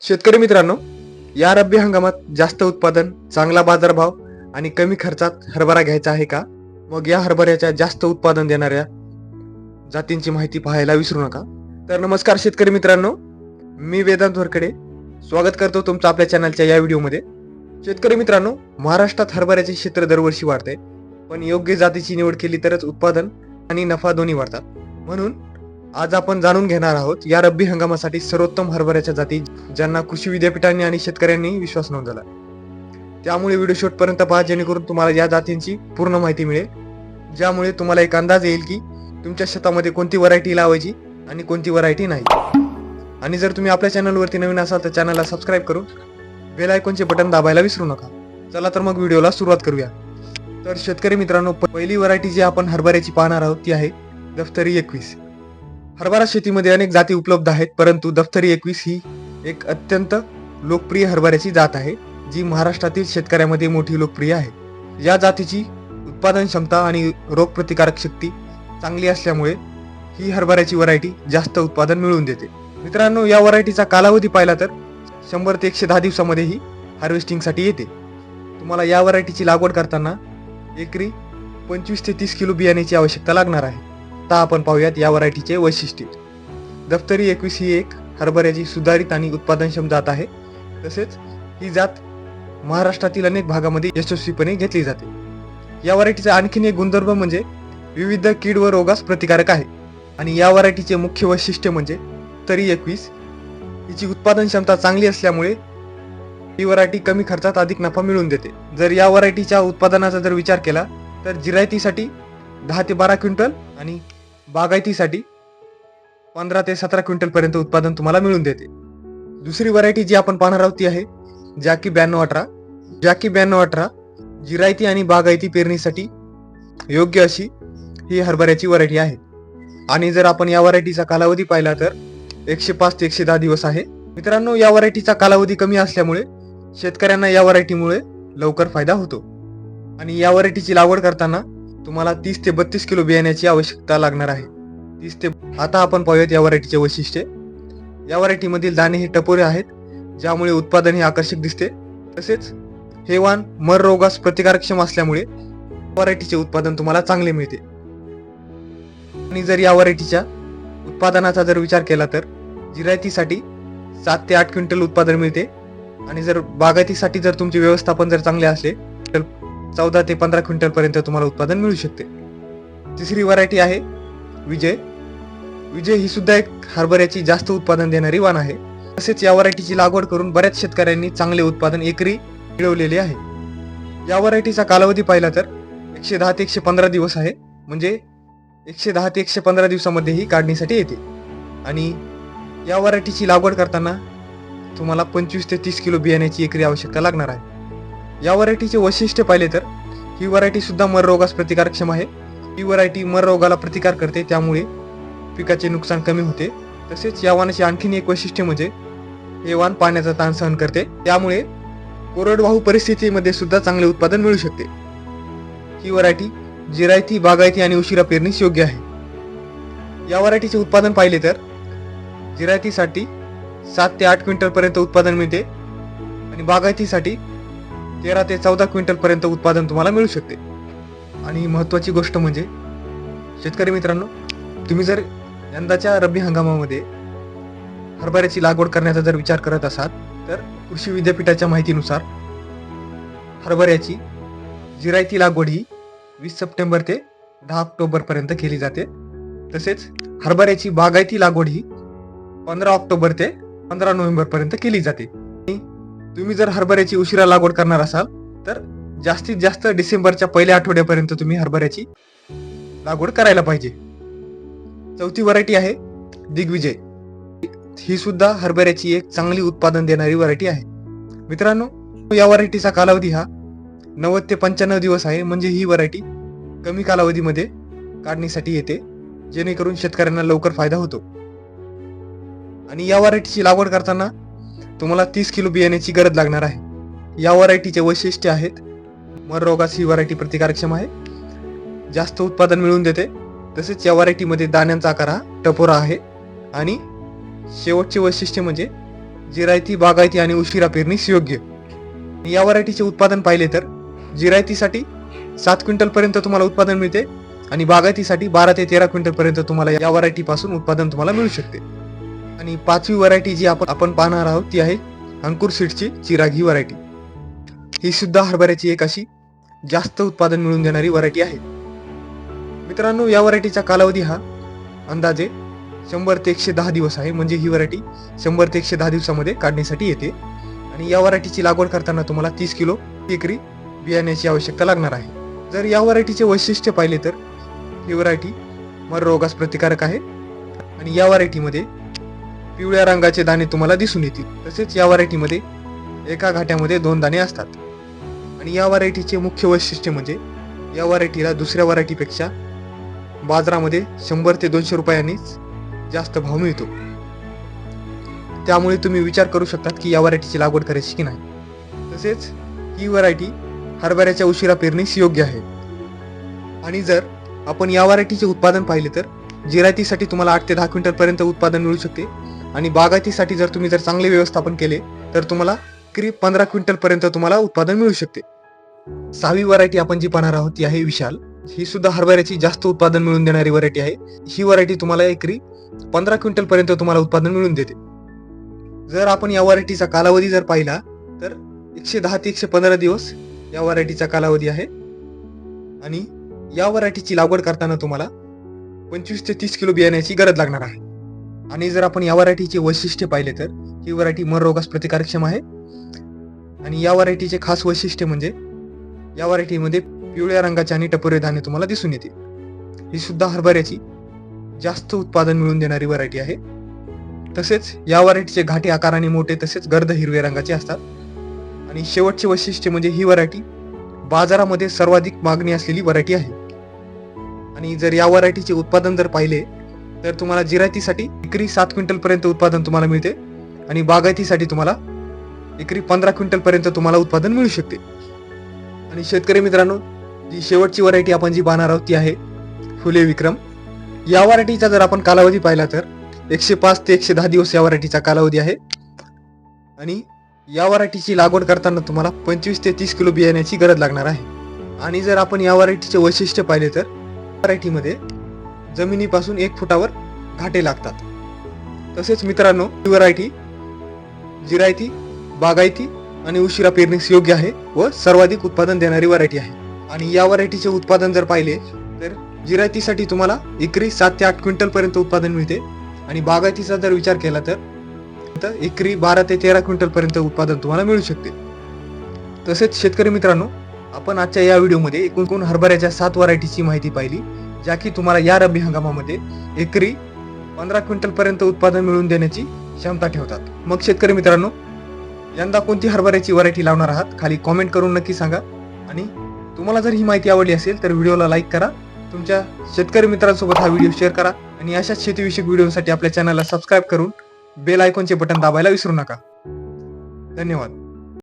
शेतकरी मित्रांनो या रब्बी हंगामात जास्त उत्पादन चांगला बाजारभाव आणि कमी खर्चात हरभरा घ्यायचा आहे का? मग या हरभऱ्याच्या जास्त उत्पादन देणाऱ्या जातींची माहिती पाहायला विसरू नका. तर नमस्कार शेतकरी मित्रांनो मी वेदांत वरकडे स्वागत करतो तुमचं आपल्या चॅनलच्या या व्हिडिओमध्ये. शेतकरी मित्रांनो महाराष्ट्रात हरभऱ्याचे क्षेत्र दरवर्षी वाढते पण योग्य जातीची निवड केली तरच उत्पादन आणि नफा दोन्ही वाढतात. म्हणून आज आपण जाणून घेणार आहोत या रब्बी हंगामासाठी सर्वोत्तम हरभऱ्याच्या जाती ज्यांना कृषी विद्यापीठांनी आणि शेतकऱ्यांनी विश्वास नोंदवला. त्यामुळे व्हिडिओ शेवटपर्यंत पहा जेणेकरून तुम्हाला या जातींची पूर्ण माहिती मिळेल. ज्यामुळे तुम्हाला एक अंदाज येईल की तुमच्या शेतामध्ये कोणती व्हरायटी लावायची आणि कोणती व्हरायटी नाही. आणि जर तुम्ही आपल्या चॅनलवरती नवीन असाल तर चॅनलला सबस्क्राईब करून बेल आयकॉनचे बटन दाबायला विसरू नका. चला तर मग व्हिडिओला सुरुवात करूया. तर शेतकरी मित्रांनो पहिली व्हरायटी जी आपण हरभऱ्याची पाहणार आहोत ती आहे दफ्तरी एकवीस. हरभरा शेतीमध्ये अनेक जाती उपलब्ध आहेत परंतु दफ्तरी एकवीस ही एक अत्यंत लोकप्रिय हरभऱ्याची जात आहे जी महाराष्ट्रातील शेतकऱ्यामध्ये मोठी लोकप्रिय आहे. या जातीची उत्पादन क्षमता आणि रोगप्रतिकारक शक्ती चांगली असल्यामुळे ही हरभऱ्याची व्हरायटी जास्त उत्पादन मिळवून देते. मित्रांनो या व्हरायटीचा कालावधी पाहिला तर शंभर ते एकशे दहा दिवसामध्ये ही हार्वेस्टिंगसाठी येते. तुम्हाला या व्हरायटीची लागवड करताना एकरी पंचवीस ते तीस किलो बियाण्याची आवश्यकता लागणार आहे. आता आपण पाहूयात या व्हरायटीचे वैशिष्ट्य. दफ्तरी एकवीस ही एक हरभऱ्याची सुधारित आणि उत्पादनक्षम जात आहे. तसेच ही जात महाराष्ट्रातील अनेक भागामध्ये यशस्वीपणे घेतली जाते. या व्हरायटीचा आणखीन एक गुणधर्म म्हणजे विविध कीड व रोगास प्रतिकारक आहे. आणि या व्हरायटीचे मुख्य वैशिष्ट्य म्हणजे तरी एकवीस हिची उत्पादन क्षमता चांगली असल्यामुळे ही व्हरायटी कमी खर्चात अधिक नफा मिळवून देते. जर या व्हरायटीच्या उत्पादनाचा जर विचार केला तर जिरायतीसाठी दहा ते बारा क्विंटल आणि बागायतीसाठी पंधरा ते सतरा क्विंटलपर्यंत उत्पादन तुम्हाला मिळून देते. दुसरी व्हरायटी जी आपण पाहणार आहोत ती आहे जॅकी ब्याण्णव अठरा. जॅकी ब्याण्णव अठरा जिरायती आणि बागायती पेरणीसाठी योग्य अशी ही हरभऱ्याची व्हरायटी आहे. आणि जर आपण या व्हरायटीचा कालावधी पाहिला तर एकशे पाच ते एकशे दहा दिवस आहे. मित्रांनो या व्हरायटीचा कालावधी कमी असल्यामुळे शेतकऱ्यांना या व्हरायटीमुळे लवकर फायदा होतो. आणि या व्हरायटीची लागवड करताना तुम्हाला तीस ते बत्तीस किलो बियाण्याची आवश्यकता लागणार आहे. तीस ते आता आपण पाहूयात या व्हरायटीचे वैशिष्ट्ये. या व्हरायटीमधील दाणे हे टपोरे आहेत ज्यामुळे उत्पादन हे आकर्षक दिसते. तसेच हे वाण मर रोगास प्रतिकारक्षम असल्यामुळे व्हरायटीचे उत्पादन तुम्हाला चांगले मिळते. आणि जर या व्हरायटीच्या उत्पादनाचा जर विचार केला तर जिरायतीसाठी सात ते आठ क्विंटल उत्पादन मिळते. आणि जर बागायतीसाठी जर तुमचे व्यवस्थापन जर चांगले असले चौदा ते पंधरा क्विंटल पर्यंत तुम्हाला उत्पादन मिळू शकते. तिसरी व्हरायटी आहे विजय. विजय ही सुद्धा एक हरभऱ्याची जास्त उत्पादन देणारी वाण आहे. तसेच या व्हरायटीची लागवड करून बऱ्याच शेतकऱ्यांनी चांगले उत्पादन एकरी मिळवलेले आहे. या व्हरायटीचा कालावधी पाहिला तर एकशे दहा ते एकशे पंधरा दिवस आहे. म्हणजे एकशे दहा ते एकशे पंधरा दिवसामध्ये ही काढणीसाठी येते. आणि या व्हरायटीची लागवड करताना तुम्हाला पंचवीस ते तीस किलो बियाण्याची एकरी आवश्यकता लागणार आहे. या व्हरायटीचे वैशिष्ट्य पाहिले तर ही व्हरायटी सुद्धा मर रोगास प्रतिकारक्षम आहे. ही व्हरायटी मर रोगाला प्रतिकार करते त्यामुळे पिकाचे नुकसान कमी होते. तसेच या वानाचे आणखीन एक वैशिष्ट्य म्हणजे हे वाण पाण्याचा ताण सहन करते. त्यामुळे कोरडवाहू परिस्थितीमध्ये सुद्धा चांगले उत्पादन मिळू शकते. ही व्हरायटी जिरायती बागायती आणि उशिरा पेरणीस योग्य आहे. या व्हरायटीचे उत्पादन पाहिले तर जिरायतीसाठी सात ते आठ क्विंटलपर्यंत उत्पादन मिळते. आणि बागायतीसाठी तेरा ते चौदा क्विंटल पर्यंत उत्पादन तुम्हाला मिळू शकते. आणि महत्वाची गोष्ट म्हणजे शेतकरी मित्रांनो तुम्ही जर यंदाच्या रब्बी हंगामामध्ये हरभऱ्याची लागवड करण्याचा जर विचार करत असाल तर कृषी विद्यापीठाच्या माहितीनुसार हरभऱ्याची जिरायती लागवड ही वीस सप्टेंबर ते दहा ऑक्टोबर पर्यंत केली जाते. तसेच हरभऱ्याची बागायती लागवड ही पंधरा ऑक्टोबर ते पंधरा नोव्हेंबर पर्यंत केली जाते. तुम्ही जर हरभऱ्याची उशिरा लागवड करणार असाल तर जास्तीत जास्त डिसेंबरच्या पहिल्या आठवड्यापर्यंत तुम्ही हरभऱ्याची लागवड करायला पाहिजे. चौथी व्हरायटी आहे दिग्विजय. ही सुद्धा हरभऱ्याची एक चांगली उत्पादन देणारी व्हरायटी आहे. मित्रांनो या व्हरायटीचा कालावधी हा नव्वद ते पंच्याण्णव दिवस आहे म्हणजे ही व्हरायटी कमी कालावधीमध्ये काढणीसाठी येते जेणेकरून शेतकऱ्यांना लवकर फायदा होतो. आणि या व्हरायटीची लागवड करताना तुम्हाला तीस किलो बियाण्याची गरज लागणार आहे. या व्हरायटीचे वैशिष्ट्य आहेत मर रोगास ही व्हरायटी प्रतिकारक्षम आहे. जास्त उत्पादन मिळवून देते तसेच या व्हरायटीमध्ये दाण्यांचा आकार हा टपोरा आहे. आणि शेवटचे वैशिष्ट्य म्हणजे जिरायती बागायती आणि उशिरा पेरणीस योग्य या व्हरायटीचे उत्पादन पाहिले तर जिरायतीसाठी सात क्विंटलपर्यंत तुम्हाला उत्पादन मिळते आणि बागायतीसाठी बारा ते तेरा क्विंटलपर्यंत तुम्हाला या व्हरायटीपासून उत्पादन तुम्हाला मिळू शकते. आणि पाचवी व्हरायटी जी आपण आपण पाहणार आहोत ती आहे अंकुर सीडची चिरागी व्हरायटी. ही सुद्धा हरभऱ्याची एक अशी जास्त उत्पादन मिळवून देणारी व्हरायटी आहे. मित्रांनो या व्हरायटीचा कालावधी हा अंदाजे शंभर ते एकशे दहा दिवस आहे. म्हणजे ही व्हरायटी शंभर ते एकशे दहा दिवसामध्ये काढण्यासाठी येते. आणि या व्हरायटीची लागवड करताना तुम्हाला तीस किलो एकरी बियाण्याची आवश्यकता लागणार आहे. जर या व्हरायटीचे वैशिष्ट्य पाहिले तर ही व्हरायटी मर रोगास प्रतिकारक आहे. आणि या व्हरायटीमध्ये पिवळ्या रंगाचे दाणे तुम्हाला दिसून येतील. तसेच या व्हरायटीमध्ये एका घाट्यामध्ये दोन दाणे असतात. आणि या व्हरायटीचे मुख्य वैशिष्ट्य म्हणजे या व्हरायटीला दुसऱ्या व्हरायटीपेक्षा बाजारामध्ये शंभर ते दोनशे रुपयांनीच जास्त भाव मिळतो. त्यामुळे तुम्ही विचार करू शकतात की या व्हरायटीची लागवड करायची की नाही. तसेच ही व्हरायटी हरभऱ्याच्या उशिरा पेरणीस योग्य आहे. आणि जर आपण या व्हरायटीचे उत्पादन पाहिले तर जिरायतीसाठी तुम्हाला आठ ते दहा क्विंटल पर्यंत उत्पादन मिळू शकते. आणि बागायतीसाठी जर तुम्ही जर चांगले व्यवस्थापन केले तर तुम्हाला करीब पंधरा क्विंटल पर्यंत तुम्हाला उत्पादन मिळू शकते. सहावी व्हरायटी आपण जी पाहणार आहोत ती आहे विशाल. ही सुद्धा हरभऱ्याची जास्त उत्पादन मिळून देणारी व्हरायटी आहे. ही व्हरायटी तुम्हाला एकरी पंधरा क्विंटल पर्यंत तुम्हाला उत्पादन मिळून देते. जर आपण या व्हरायटीचा कालावधी जर पाहिला तर एकशे दहा ते एकशे पंधरा दिवस या व्हरायटीचा कालावधी आहे. आणि या व्हरायटीची लागवड करताना तुम्हाला पंचवीस ते तीस किलो बियाण्याची गरज लागणार आहे. आणि जर आपण या व्हरायटीचे वैशिष्ट्य पाहिले तर ही व्हरायटी मर रोगास प्रतिकारक्षम आहे. आणि या व्हरायटीचे खास वैशिष्ट्य म्हणजे या व्हरायटीमध्ये पिवळ्या रंगाचे आणि टपोरे धान्य तुम्हाला दिसून येते ही सुद्धा हरभऱ्याची जास्त उत्पादन मिळवून देणारी व्हरायटी आहे. तसेच या व्हरायटीचे घाटे आकाराने मोठे तसेच गर्द हिरव्या रंगाचे असतात. आणि शेवटचे वैशिष्ट्य म्हणजे ही व्हरायटी बाजारामध्ये सर्वाधिक मागणी असलेली व्हरायटी आहे. आणि जर या व्हरायटीचे उत्पादन जर पाहिले तर तुम्हाला जिरायतीसाठी एकरी सात क्विंटल पर्यंत उत्पादन तुम्हाला मिळते आणि बागायतीसाठी तुम्हाला एकरी पंधरा क्विंटल पर्यंत तुम्हाला उत्पादन मिळू शकते. आणि शेतकरी मित्रांनो जी शेवटची व्हरायटी आपण जी पाहणार आहोत ती आहे फुले विक्रम. या व्हरायटीचा जर आपण कालावधी पाहिला तर एकशे पाच ते एकशे दहा दिवस या व्हरायटीचा कालावधी आहे. आणि या व्हरायटीची लागवड करताना तुम्हाला पंचवीस ते तीस किलो बियाण्याची गरज लागणार आहे. आणि जर आपण या व्हरायटीचे वैशिष्ट्य पाहिले तर व्हरायटीमध्ये जमिनीपासून एक फुटावर घाटे लागतात. तसेच मित्रांनो ही व्हरायटी जिरायती बागायती आणि उशिरा पेरणीस योग्य आहे व सर्वाधिक उत्पादन देणारी व्हरायटी आहे. आणि या व्हरायटीचे उत्पादन जर पाहिले तर जिरायतीसाठी तुम्हाला एकरी सात ते आठ क्विंटल पर्यंत उत्पादन मिळते. आणि बागायतीचा जर विचार केला तर तर एकरी बारा ते तेरा क्विंटल पर्यंत उत्पादन तुम्हाला मिळू शकते. तसेच शेतकरी मित्रांनो आपण आजच्या या व्हिडिओमध्ये एकूण एकूण हरभऱ्याच्या सात व्हरायटीची माहिती पाहिली. ज्या की तुम्हाला या रब्बी हंगामामध्ये एकरी पंधरा क्विंटल पर्यंत उत्पादन मिळवून देण्याची क्षमता ठेवतात. मग शेतकरी मित्रांनो यंदा कोणती हरभऱ्याची व्हरायटी लावणार आहात खाली कॉमेंट करून नक्की सांगा. आणि तुम्हाला जर ही माहिती आवडली असेल तर व्हिडिओला लाईक करा. तुमच्या शेतकरी मित्रांसोबत हा व्हिडिओ शेअर करा. आणि अशाच शेतीविषयक व्हिडिओसाठी आपल्या चॅनलला सबस्क्राईब करून बेल आयकॉनचे बटन दाबायला विसरू नका. धन्यवाद.